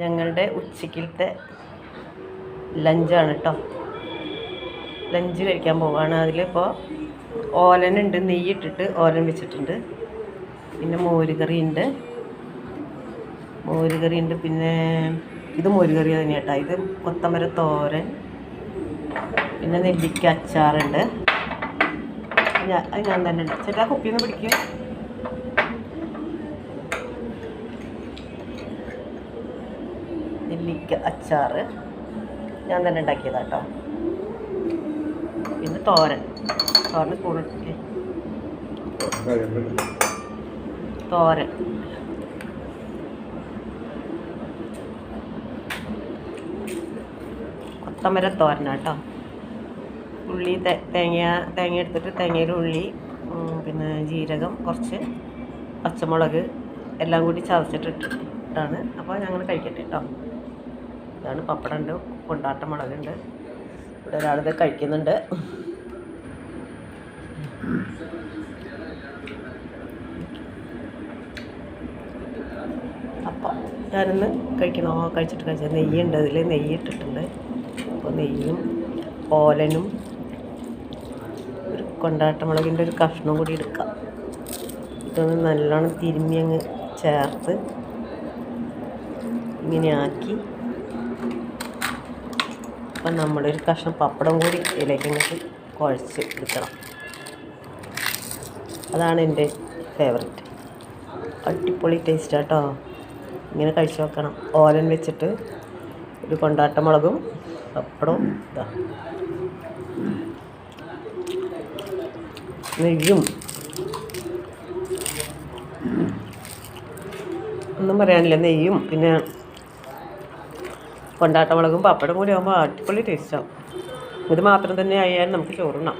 ഞങ്ങളുടെ ഉച്ചക്കിലത്തെ ലഞ്ചാണ് കേട്ടോ ലഞ്ച് കഴിക്കാൻ പോവാണ്. അതിലിപ്പോൾ ഓലനുണ്ട് നെയ്യിട്ടിട്ട് ഓലൻ വെച്ചിട്ടുണ്ട്. പിന്നെ മോരുകറി ഉണ്ട് മോരുകറി ഉണ്ട് പിന്നെ ഇത് മോരുകറി തന്നെ കേട്ടോ ഇത് കൊത്തമര തോരൻ പിന്നെ നെല്ലിക്ക അച്ചാറുണ്ട്. ഞാൻ ഞാൻ തന്നെ ഉണ്ട് ചേട്ടാ കുപ്പിയൊന്ന് പിടിക്കും. നെല്ലിക്ക അച്ചാർ ഞാൻ തന്നെ ഉണ്ടാക്കിയതാ കേട്ടോ പിന്നെ തോരൻ. തോരൻ കൂടുതൽ തോരൻ. കൊത്തമര തോരൻ കേട്ടോ ഉള്ളി തേങ്ങ തേങ്ങ എടുത്തിട്ട് തേങ്ങയിൽ ഉള്ളി പിന്നെ ജീരകം കുറച്ച് പച്ചമുളക് എല്ലാം കൂടി ചതച്ചിട്ടിട്ടാണ്. അപ്പോൾ ഞങ്ങൾ കഴിക്കട്ടെ കേട്ടോ ഇതാണ് പപ്പടമുണ്ട് കൊണ്ടാട്ട മുളകുണ്ട്. ഇവിടെ ഒരാളിത് കഴിക്കുന്നുണ്ട്. അപ്പം ഞാനിന്ന് കഴിക്കണോ? കഴിച്ചിട്ട് കഴിച്ചത് നെയ്യുണ്ട്. അതിൽ നെയ്യ് ഇട്ടിട്ടുണ്ട്. അപ്പോൾ നെയ്യും ഓലനും ഒരു കൊണ്ടാട്ടമുളകിന്റെ ഒരു കഷ്ണം കൂടി എടുക്കാം. ഇതൊന്ന് നല്ലോണം തിരുമ്മി അങ്ങ് ചേർത്ത് ഇങ്ങനെ ആക്കി അപ്പം നമ്മളൊരു കഷ്ണം പപ്പടം കൂടി ഇതിലേക്ക് ഇങ്ങോട്ട് കുഴച്ച് എടുക്കണം. അതാണ് എന്റെ ഫേവററ്റ് അടിപൊളി ടേസ്റ്റ് കേട്ടോ ഇങ്ങനെ കഴിച്ച് നോക്കണം. ഓലൻ വെച്ചിട്ട് ഒരു കൊണ്ടാട്ട മുളകും പപ്പടവും ഇതാ. നെയ്യും. ഒന്നും പറയാനില്ല നെയ്യും പിന്നെ കൊണ്ടാട്ട മുളകും പപ്പടം കൂടി ആകുമ്പോൾ അടിപൊളി ടേസ്റ്റാവും ഇത് മാത്രം തന്നെ ആയാലും നമുക്ക് ചോറുണ്ണാം.